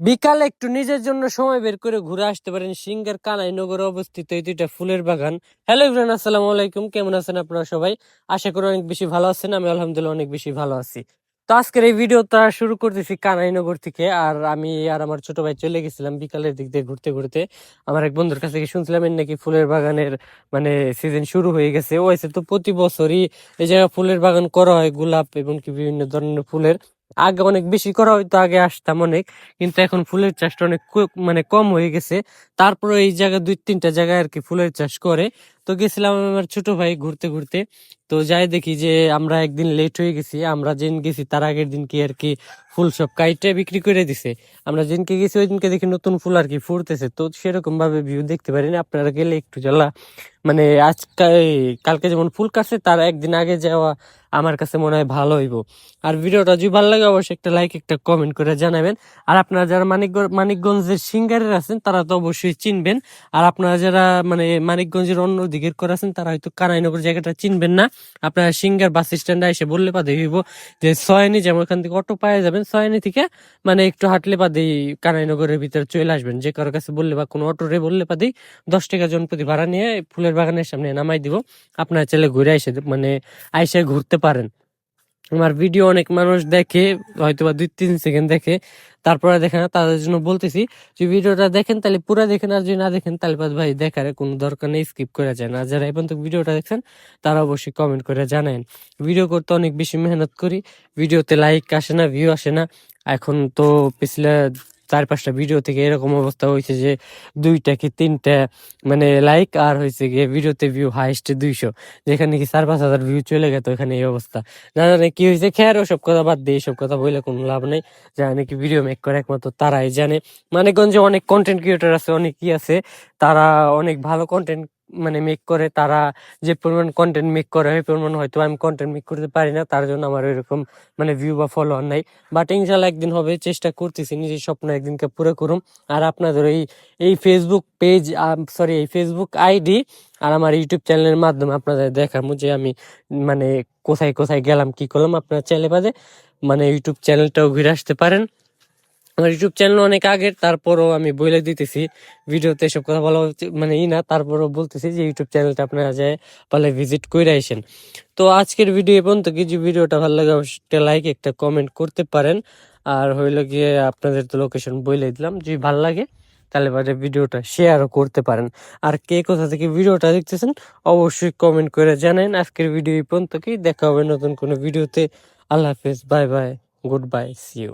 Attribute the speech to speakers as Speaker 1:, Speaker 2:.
Speaker 1: বিকালে একটু নিজের জন্য সময় বের করে ঘুরে আসতে পারেন সিঙ্গার কানাই নগরে অবস্থিত এই দুইটা ফুলের বাগান। হ্যালো ইব্রান আসসালামু আলাইকুম। কেমন আছেন আপনারা সবাই? আশা করি অনেক বেশি ভালো আছেন, আমি আলহামদুলিল্লাহ অনেক বেশি ভালো আছি। তো আজকের এই ভিডিওটা শুরু করতেছি কানাইনগর থেকে, আর আমি আর আমার ছোট ভাই চলে গেছিলাম বিকালের দিক দিয়ে ঘুরতে ঘুরতে। আমার এক বন্ধুর কাছ থেকে শুনছিলাম, এর নাকি ফুলের বাগানের মানে সিজন শুরু হয়ে গেছে। ওইসে তো প্রতি বছরই এই জায়গায় ফুলের বাগান করা হয়, গোলাপ এবং কি বিভিন্ন ধরনের ফুলের। আগে অনেক বেশি করা হয়তো আগে আসতাম অনেক। কিন্তু এখন ফুলের চাষটা অনেক মানে কম হয়ে গেছে। তারপরে এই জায়গায় দুই তিনটা জায়গায় আর কি ফুলের চাষ করে। তো গেছিলাম আমার ছোট ভাই ঘুরতে ঘুরতে। তো যাই দেখি যে আমরা একদিন লেট হয়ে গেছি, আমরা যেদিন গেছি তার আগের দিন কি আর কি ফুল সব কাইটে বিক্রি করে দিছে। আমরা যেদিনকে গেছি ওই দিনকে দেখি নতুন ফুল আর কি ফুটতেছে। তো সেরকম ভাবে ভিউ দেখতে পারিনি আপনারা গেলে একটু জ্বালা। মানে আজকে কালকে যেমন ফুল কাছে তার একদিন আগে যাওয়া আমার কাছে মনে হয় ভালো হইব। আর ভিডিওটা যদি ভালো লাগে অবশ্যই একটা লাইক একটা কমেন্ট করে জানাবেন। আর আপনারা যারা মানিকগঞ্জ, মানিকগঞ্জের সিঙ্গারের আছেন, তারা তো অবশ্যই চিনবেন। আর আপনারা যারা মানে মানিকগঞ্জের অন্য দিকের করে আছেন, তারা হয়তো কানাইনগর জায়গাটা চিনবেন না। আপনারা সিঙ্গার বাস স্ট্যান্ডে এসে বললে বা দেখব যে সয়নি যেমন ওখান থেকে অটো পাওয়া যাবেন, সয়নি থেকে মানে একটু হাঁটলে পাদেই কানাইনগরের ভিতরে চলে আসবেন। যে কারোর কাছে বললে বা কোনো অটো রে বললে পাদেই দশ টাকা জনপ্রতি ভাড়া নিয়ে ফুলের বাগানের সামনে নামাই দিব। আপনার ছেলে ঘুরে এসে মানে আইসে ঘুরতে পারেন। আমার ভিডিও অনেক মানুষ দেখে হয়তো বা দুই, তিন সেকেন্ড দেখে, তারপরে দেখে না, তাদের জন্য বলতেছি, যে ভিডিওটা দেখেন তাহলে পুরো দেখেন, আর যদি না দেখেন তাহলে ভাই দেখার কোনো দরকার নেই স্কিপ করে যায় না যারা এখন তো ভিডিওটা দেখছেন, তারা অবশ্যই কমেন্ট করে জানান ভিডিও করতে অনেক বেশি মেহনত করি ভিডিওতে লাইক আসে না ভিউ আসে না। এখন তো পিছলে চার পাঁচটা ভিডিও থেকে এরকম অবস্থা হয়েছে যে দুইটা কি তিনটা মানে লাইক আর হয়েছে গিয়ে ভিডিওতে ভিউ হাইস্ট দুইশো। যেখানে কি চার পাঁচ হাজার ভিউ চলে গেত এখানে এই অবস্থা। না জানে কি হয়েছে, খেয়ার সব কথা বাদ দিয়ে সব কথা বললে কোনো লাভ নেই। যারা নাকি ভিডিও মেক করে একমাত্র তারাই জানে। মানিকগঞ্জে অনেক কন্টেন্ট ক্রিয়েটর আছে অনেক কি আছে। তারা অনেক ভালো কন্টেন্ট মানে মেক করে, তারা যে পরিমাণ কন্টেন্ট মেক করে ওই পরিমাণ হয়তো আমি কন্টেন্ট মেক করতে পারি না, তার জন্য আমার এরকম মানে ভিউ বা ফলোয়ার নাই। বাট ইনশাল্লাহ একদিন হবে, চেষ্টা করতেছি, নিজের স্বপ্ন একদিনকে পুরো করুম। আর আপনাদের এই এই ফেসবুক পেজ সরি এই ফেসবুক আইডি আর আমার ইউটিউব চ্যানেলের মাধ্যমে আপনাদের দেখাবো যে আমি মানে কোথায় কোথায় গেলাম, কি করলাম। আপনার চাইলে বাদে মানে ইউটিউব চ্যানেলটাও ঘুরে আসতে পারেন। আমার ইউটিউব চ্যানেল অনেক আগের, তারপরও আমি বলে দিতেছি। ভিডিওতে এসব কথা বলা মানে ই না, তারপরও বলতেছি যে ইউটিউব চ্যানেলটা আপনারা যায় পালে ভিজিট করে আসেন তো আজকের ভিডিও পর্যন্ত কিছু ভিডিওটা ভালো লাগে অবশ্যই একটা লাইক একটা কমেন্ট করতে পারেন। আর হইল গিয়ে আপনাদের তো লোকেশন বলে দিলাম যদি ভালো লাগে, তাহলে বাদে ভিডিওটা শেয়ারও করতে পারেন। আর কে কোথা থেকে ভিডিওটা দেখতেছেন, অবশ্যই কমেন্ট করে জানেন আজকের ভিডিও এই পর্যন্ত কি, দেখা হবে নতুন কোনো ভিডিওতে। আল্লাহ হাফেজ bye bye good bye see you